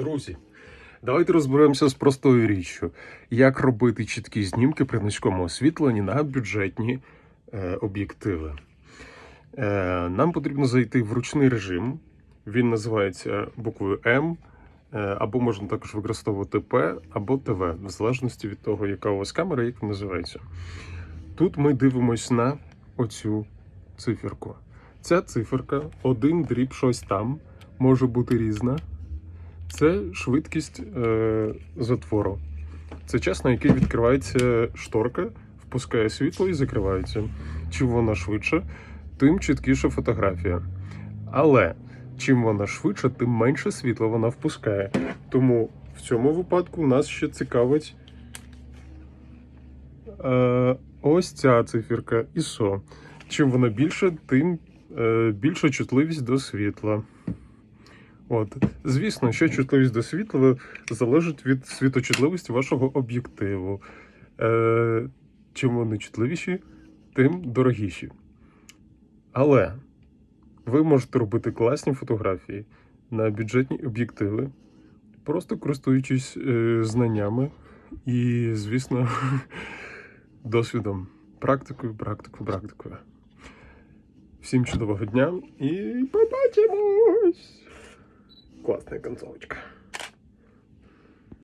Друзі, давайте розберемося з простою річчю, як робити чіткі знімки при низькому освітленні на бюджетні е, об'єктиви. Е, нам потрібно зайти в ручний режим. Він називається буквою М, е, або можна також використовувати П або ТВ, в залежності від того, яка у вас камера, як називається. Тут ми дивимось на оцю циферку. Ця циферка, один дріб щось там, може бути різна. Це швидкість е, затвору. Це час, на який відкривається шторка, впускає світло і закривається. Чим вона швидше, тим чіткіша фотографія. Але чим вона швидше, тим менше світла вона впускає. Тому в цьому випадку нас ще цікавить е, ось ця циферка ISO. Чим вона більше, тим е, більша чутливість до світла. От, звісно, що чутливість до світла залежить від світочутливості вашого об'єктиву. Е, чим вони чутливіші, тим дорогіші. Але ви можете робити класні фотографії на бюджетні об'єктиви, просто користуючись е, знаннями і, звісно, досвідом, практикою, практикою, практикою. Всім чудового дня і побачимось! Класная концовочка.